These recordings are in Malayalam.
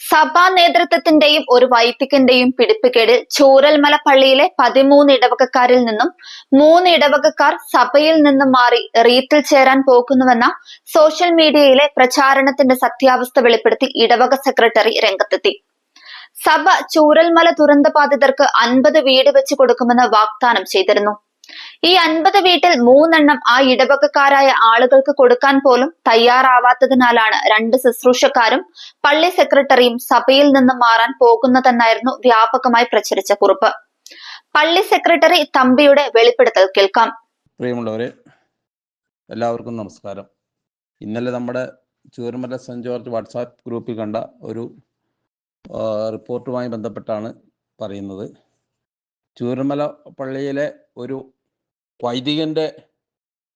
സഭാ നേതൃത്വത്തിന്റെയും ഒരു വൈദികന്റെയും പിടിപ്പുകേടിൽ ചൂരൽമല പള്ളിയിലെ പതിമൂന്ന് ഇടവകക്കാരിൽ നിന്നും മൂന്ന് ഇടവകക്കാർ സഭയിൽ നിന്നും മാറി റീത്തിൽ ചേരാൻ പോകുന്നുവെന്ന സോഷ്യൽ മീഡിയയിലെ പ്രചാരണത്തിന്റെ സത്യാവസ്ഥ വെളിപ്പെടുത്തി ഇടവക സെക്രട്ടറി രംഗത്തെത്തി. സഭ ചൂരൽമല ദുരന്തബാധിതർക്ക് അൻപത് വീട് വെച്ച് കൊടുക്കുമെന്ന് വാഗ്ദാനം ചെയ്തിരുന്നു. ഈ അൻപത് വീട്ടിൽ മൂന്നെണ്ണം ആ ഇടവകക്കാരായ ആളുകൾക്ക് കൊടുക്കാൻ പോലും തയ്യാറാവാത്തതിനാലാണ് രണ്ട് ശുശ്രൂഷക്കാരും പള്ളി സെക്രട്ടറിയും സഭയിൽ നിന്ന് മാറാൻ പോകുന്നതെന്നായിരുന്നു വ്യാപകമായി പ്രചരിച്ച കുറിപ്പ്. പള്ളി സെക്രട്ടറി തമ്പിയുടെ വെളിപ്പെടുത്തൽ കേൾക്കാം. പ്രിയമുള്ളവരെ എല്ലാവർക്കും നമസ്കാരം. ഇന്നലെ നമ്മുടെ ചൂരമല സെന്റ് ജോർജ് വാട്സാപ്പ് ഗ്രൂപ്പിൽ കണ്ട ഒരു റിപ്പോർട്ടുമായി ബന്ധപ്പെട്ടാണ് പറയുന്നത്. ചൂരമല പള്ളിയിലെ ഒരു വൈദികന്റെ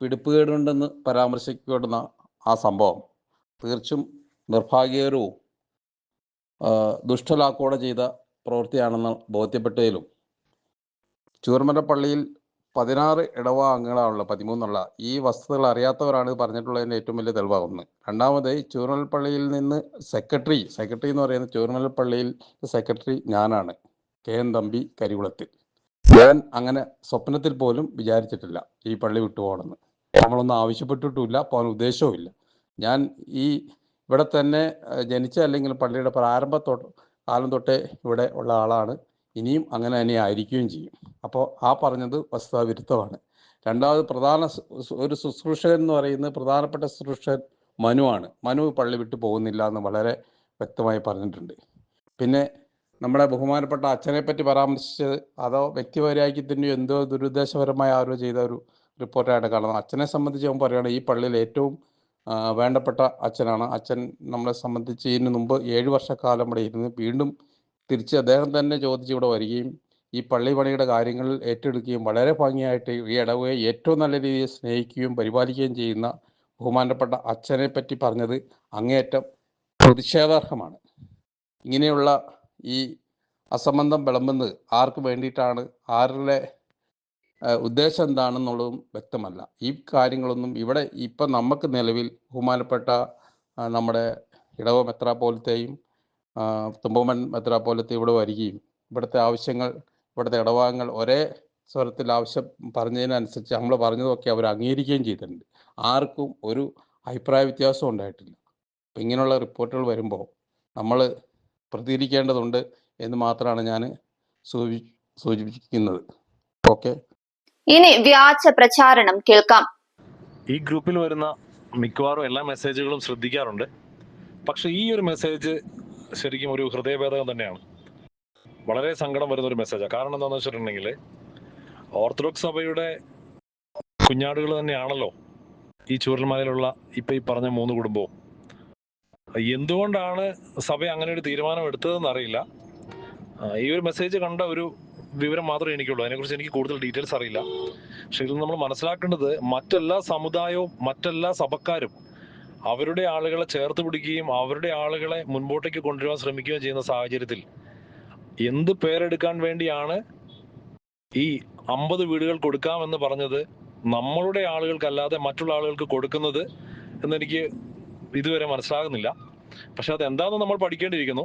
പിടിപ്പുകേടുണ്ടെന്ന് പരാമർശിക്കപ്പെടുന്ന ആ സംഭവം തീർച്ചും നിർഭാഗ്യകരവും ദുഷ്ടലാക്കോടെ ചെയ്ത പ്രവൃത്തിയാണെന്ന് ബോധ്യപ്പെട്ടതിലും. ചൂർമല പള്ളിയിൽ പതിനാറ് ഇടവ അംഗങ്ങളാണുള്ളത്. പതിമൂന്നുള്ള ഈ വസ്തുതകൾ അറിയാത്തവരാണ് ഇത് പറഞ്ഞിട്ടുള്ളതിന്റെ ഏറ്റവും വലിയ തെളിവാണ് ഒന്ന് രണ്ടാമത് ചൂർമൽ പള്ളിയിൽ നിന്ന് സെക്രട്ടറി സെക്രട്ടറി എന്ന് പറയുന്നത് ചൂർമലപ്പള്ളിയിൽ പള്ളിയിൽ സെക്രട്ടറി ഞാനാണ്. കെ എൻ തമ്പി കരികുളത്തിൽ ഞാൻ അങ്ങനെ സ്വപ്നത്തിൽ പോലും വിചാരിച്ചിട്ടില്ല ഈ പള്ളി വിട്ടുപോകണമെന്ന് നമ്മളൊന്നും ആവശ്യപ്പെട്ടിട്ടുമില്ല പോകാൻ ഉദ്ദേശവുമില്ല. ഞാൻ ഈ ഇവിടെ തന്നെ ജനിച്ച അല്ലെങ്കിൽ പള്ളിയുടെ പ്രാരംഭ കാലം തൊട്ടേ ഇവിടെ ഉള്ള ആളാണ്. ഇനിയും അങ്ങനെ തന്നെ ആയിരിക്കുകയും ചെയ്യും. അപ്പോൾ ആ പറഞ്ഞത് വസ്തുതാവിരുദ്ധമാണ്. രണ്ടാമത് പ്രധാന ഒരു ശുശ്രൂഷകൻ എന്ന് പറയുന്നത് പ്രധാനപ്പെട്ട ശുശ്രൂഷകൻ മനുവാണ്. മനു പള്ളി വിട്ടു പോകുന്നില്ല എന്ന് വളരെ വ്യക്തമായി പറഞ്ഞിട്ടുണ്ട്. പിന്നെ നമ്മുടെ ബഹുമാനപ്പെട്ട അച്ഛനെ പറ്റി പരാമർശിച്ചത് അതോ വ്യക്തിപരാക്യത്തിന്റെ എന്തോ ദുരുദ്ദേശപരമായ ആരോ ചെയ്ത ഒരു റിപ്പോർട്ടായിട്ട് കാണുന്നത്. അച്ഛനെ സംബന്ധിച്ച് അവൻ പറയുകയാണ് ഈ പള്ളിയിൽ ഏറ്റവും വേണ്ടപ്പെട്ട അച്ഛനാണ്. അച്ഛൻ നമ്മളെ സംബന്ധിച്ച് ഇതിന് മുമ്പ് ഏഴ് വർഷക്കാലം ഇവിടെ ഇരുന്ന് വീണ്ടും തിരിച്ച് അദ്ദേഹം തന്നെ ചോദിച്ച് ഇവിടെ വരികയും ഈ പള്ളി പണിയുടെ കാര്യങ്ങൾ ഏറ്റെടുക്കുകയും വളരെ ഭംഗിയായിട്ട് ഈ ഇടവയെ ഏറ്റവും നല്ല രീതിയിൽ സ്നേഹിക്കുകയും പരിപാലിക്കുകയും ചെയ്യുന്ന ബഹുമാനപ്പെട്ട അച്ഛനെ പറ്റി പറഞ്ഞത് അങ്ങേയറ്റം പ്രതിഷേധാർഹമാണ്. ഇങ്ങനെയുള്ള ഈ അസംബന്ധം വിളമ്പുന്നത് ആർക്ക് വേണ്ടിയിട്ടാണ്? ആരുടെ ഉദ്ദേശം എന്താണെന്നുള്ളതും വ്യക്തമല്ല. ഈ കാര്യങ്ങളൊന്നും ഇവിടെ ഇപ്പം നമുക്ക് നിലവിൽ ബഹുമാനപ്പെട്ട നമ്മുടെ ഇടവ മെത്രാപോലത്തെയും തുമ്പമൻ മെത്രാപോലത്തെ ഇവിടെ വരികയും ഇവിടുത്തെ ആവശ്യങ്ങൾ ഇവിടുത്തെ ഇടവാങ്ങൾ ഒരേ സ്വരത്തിൽ ആവശ്യം പറഞ്ഞതിനനുസരിച്ച് നമ്മൾ പറഞ്ഞതൊക്കെ അവർ അംഗീകരിക്കുകയും ചെയ്തിട്ടുണ്ട്. ആർക്കും ഒരു അഭിപ്രായ വ്യത്യാസവും ഉണ്ടായിട്ടില്ല. ഇങ്ങനെയുള്ള റിപ്പോർട്ടുകൾ വരുമ്പോൾ നമ്മൾ പ്രതികരിക്കേണ്ടതുണ്ട് എന്ന് മാത്രമാണ് ഞാൻ സൂചി സൂചിപ്പിക്കുന്നത്. ഓക്കെ? ഇനി വ്യാജ പ്രചാരണം കേൾക്കാം. ഈ ഗ്രൂപ്പിൽ വരുന്ന മിക്കവാറും എല്ലാ മെസ്സേജുകളും ശ്രദ്ധിക്കാറുണ്ട്. പക്ഷെ ഈ ഒരു മെസ്സേജ് ശരിക്കും ഒരു ഹൃദയഭേദകം തന്നെയാണ്. വളരെ സങ്കടം വരുന്ന ഒരു മെസ്സേജാണ് കാരണം എന്താണെന്ന് വെച്ചിട്ടുണ്ടെങ്കിൽ ഓർത്തഡോക്സ് സഭയുടെ കുഞ്ഞാടുകൾ തന്നെയാണല്ലോ ഈ ചൂരൽമലയിലുള്ള ഇപ്പൊ ഈ പറഞ്ഞ മൂന്ന് കുടുംബവും. എന്തുകൊണ്ടാണ് സഭ അങ്ങനെ ഒരു തീരുമാനം എടുത്തതെന്ന് അറിയില്ല. ഈ ഒരു മെസ്സേജ് കണ്ട ഒരു വിവരം മാത്രമേ എനിക്കുള്ളൂ. അതിനെക്കുറിച്ച് എനിക്ക് കൂടുതൽ ഡീറ്റെയിൽസ് അറിയില്ല. പക്ഷെ ഇതിൽ നമ്മൾ മനസ്സിലാക്കേണ്ടത് മറ്റെല്ലാ സമുദായവും മറ്റെല്ലാ സഭക്കാരും അവരുടെ ആളുകളെ ചേർത്ത് പിടിക്കുകയും അവരുടെ ആളുകളെ മുൻപോട്ടേക്ക് കൊണ്ടുവരാൻ ശ്രമിക്കുകയും ചെയ്യുന്ന സാഹചര്യത്തിൽ എന്ത് പേരെടുക്കാൻ വേണ്ടിയാണ് ഈ അമ്പത് വീടുകൾ കൊടുക്കാമെന്ന് പറഞ്ഞത്? നമ്മളുടെ ആളുകൾക്കല്ലാതെ മറ്റുള്ള ആളുകൾക്ക് കൊടുക്കുന്നത് എന്നെനിക്ക് ഇതുവരെ മനസ്സിലാകുന്നില്ല. പക്ഷെ അത് എന്താണെന്ന് നമ്മൾ പഠിക്കേണ്ടിയിരിക്കുന്നു.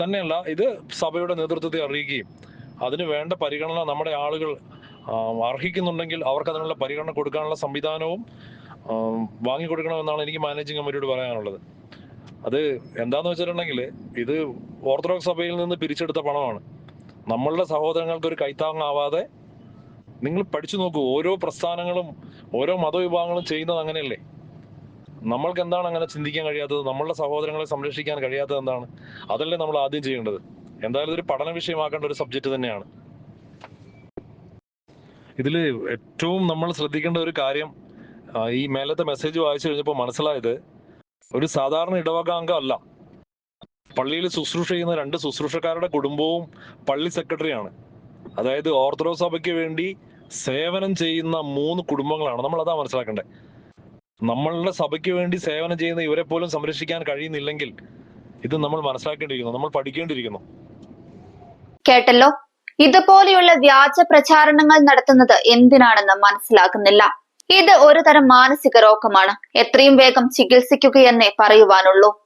തന്നെയല്ല ഇത് സഭയുടെ നേതൃത്വത്തെ അറിയിക്കുകയും അതിന് വേണ്ട പരിഗണന നമ്മുടെ ആളുകൾ അർഹിക്കുന്നുണ്ടെങ്കിൽ അവർക്ക് അതിനുള്ള പരിഗണന കൊടുക്കാനുള്ള സംവിധാനവും വാങ്ങിക്കൊടുക്കണമെന്നാണ് എനിക്ക് മാനേജിംഗ് കമ്മിറ്റിയോട് പറയാനുള്ളത്. അത് എന്താന്ന് വെച്ചിട്ടുണ്ടെങ്കിൽ ഇത് ഓർത്തഡോക്സ് സഭയിൽ നിന്ന് പിരിച്ചെടുത്ത പണമാണ്. നമ്മളുടെ സഹോദരങ്ങൾക്ക് ഒരു കൈത്താങ്ങാവാതെ നിങ്ങൾ പഠിച്ചു നോക്കൂ. ഓരോ പ്രസ്ഥാനങ്ങളും ഓരോ മതവിഭാഗങ്ങളും ചെയ്യുന്നത് അങ്ങനെയല്ലേ? നമ്മൾക്ക് എന്താണ് അങ്ങനെ ചിന്തിക്കാൻ കഴിയാത്തത്? നമ്മളുടെ സഹോദരങ്ങളെ സംരക്ഷിക്കാൻ കഴിയാത്തത് എന്താണ്? അതല്ലേ നമ്മൾ ആദ്യം ചെയ്യേണ്ടത്. എന്തായാലും ഇതൊരു പഠന വിഷയമാക്കേണ്ട ഒരു സബ്ജക്റ്റ് തന്നെയാണ്. ഇതിൽ ഏറ്റവും നമ്മൾ ശ്രദ്ധിക്കേണ്ട ഒരു കാര്യം ഈ മേലത്തെ മെസ്സേജ് വായിച്ചു കഴിഞ്ഞപ്പോൾ മനസ്സിലായത് ഒരു സാധാരണ ഇടവക അംഗം അല്ല. പള്ളിയിൽ ശുശ്രൂഷ ചെയ്യുന്ന രണ്ട് ശുശ്രൂഷക്കാരുടെ കുടുംബവും പള്ളി സെക്രട്ടറിയാണ്. അതായത് ഓർത്തഡോക്സ് സഭയ്ക്ക് വേണ്ടി സേവനം ചെയ്യുന്ന മൂന്ന് കുടുംബങ്ങളാണ്. നമ്മൾ അതാ മനസ്സിലാക്കേണ്ടത്. നമ്മളുടെ സഭയ്ക്ക് വേണ്ടി സേവനം ചെയ്യുന്ന ഇവരെ പോലും സംരക്ഷിക്കാൻ കഴിയുന്നില്ലെങ്കിൽ ഇത് നമ്മൾ മനസ്സിലാക്കേണ്ടിയിരിക്കുന്നു നമ്മൾ പഠിക്കേണ്ടിയിരിക്കുന്നു. കേട്ടല്ലോ? ഇതുപോലെയുള്ള വ്യാജ പ്രചാരണങ്ങൾ നടത്തുന്നത് എന്തിനാണെന്ന് മനസ്സിലാകുന്നില്ല ഇത് ഒരു തരം മാനസിക രോഗമാണ്. എത്രയും വേഗം ചികിത്സിക്കുകയെന്നേ പറയുവാനുള്ളൂ.